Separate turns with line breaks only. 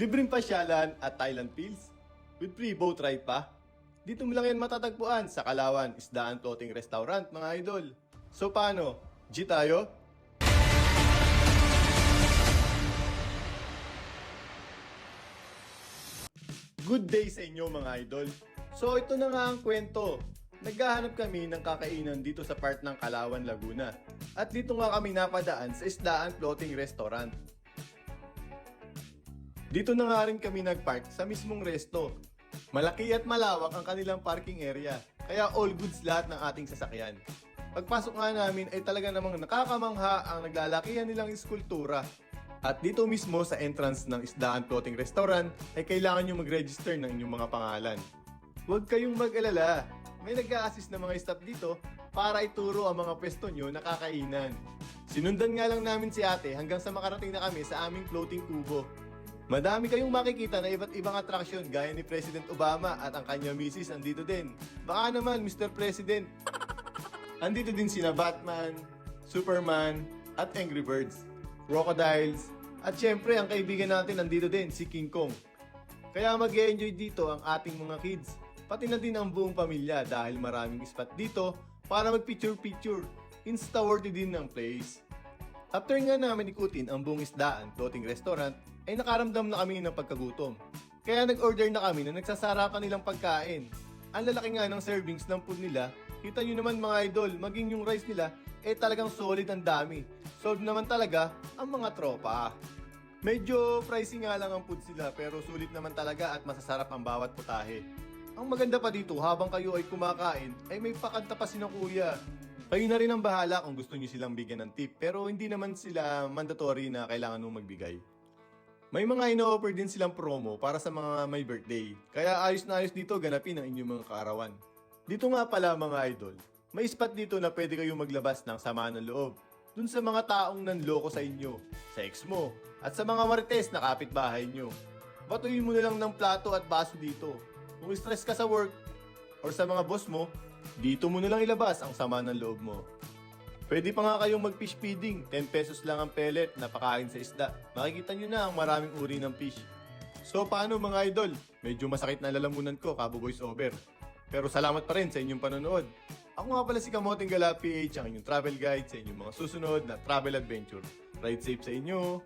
Libreng pasyalan at Thailand Pills with free boat ride pa. Dito mo lang yan matatagpuan sa Kalawan Isdaan Floating Restaurant mga idol. So paano? G tayo? Good day sa inyo mga idol. So ito na nga ang kwento. Naghahanap kami ng kakainan dito sa part ng Kalawan, Laguna. At dito nga kami napadaan sa Isdaan Floating Restaurant. Dito na nga rin kami nagpark sa mismong resto. Malaki at malawak ang kanilang parking area, kaya all goods lahat ng ating sasakyan. Pagpasok nga namin ay talaga namang nakakamangha ang naglalakihan nilang iskultura. At dito mismo sa entrance ng Isdaan Floating Restaurant ay kailangan nyo mag-register ng inyong mga pangalan. Huwag kayong mag-alala, may nag-a-assist na mga staff dito para ituro ang mga pwesto nyo na kakainan. Sinundan nga lang namin si ate hanggang sa makarating na kami sa aming floating kubo. Madami kayong makikita na iba't ibang atraksyon gaya ni President Obama at ang kanyang misis andito din. Baka naman, Mr. President. andito din sina Batman, Superman, at Angry Birds, Crocodiles, at syempre ang kaibigan natin andito din, si King Kong. Kaya mag enjoy dito ang ating mga kids, pati na din ang buong pamilya dahil maraming spot dito para mag-picture-picture. Insta-worthy din ng place. After nga namin ikutin ang buong isdaan, floating restaurant, ay nakaramdam na kami ng pagkagutom. Kaya nag-order na kami na nagsasarapan nilang pagkain. Ang lalaki nga ng servings ng food nila, kita nyo naman mga idol, maging yung rice nila, eh talagang solid ang dami. Solve naman talaga ang mga tropa. Medyo pricey nga lang ang food sila pero sulit naman talaga at masasarap ang bawat putahe. Ang maganda pa dito habang kayo ay kumakain ay may pakanta pa si ng kuya. Kayo na rin ang bahala kung gusto niyo silang bigyan ng tip pero hindi naman sila mandatory na kailangan mong magbigay. May mga ino-offer din silang promo para sa mga may birthday. Kaya ayos na ayos dito ganapin ang inyong mga kaarawan. Dito nga pala mga idol, may spot dito na pwede kayong maglabas ng sama ng loob. Dun sa mga taong nanloko sa inyo, sa ex mo, at sa mga marites na kapitbahay nyo. Batuin mo na lang ng plato at baso dito. Kung stress ka sa work, or sa mga boss mo, dito mo na lang ilabas ang sama ng loob mo. Pwede pa nga kayong mag-fish feeding. 10 pesos lang ang pellet na pakain sa isda. Makikita nyo na ang maraming uri ng fish. So paano mga idol? Medyo masakit na lalamunan ko kabo voice over. Pero salamat pa rin sa inyong panonood. Ako nga pala si Kamoting Gala PH, ang inyong travel guide sa inyong mga susunod na travel adventure. Ride safe sa inyo!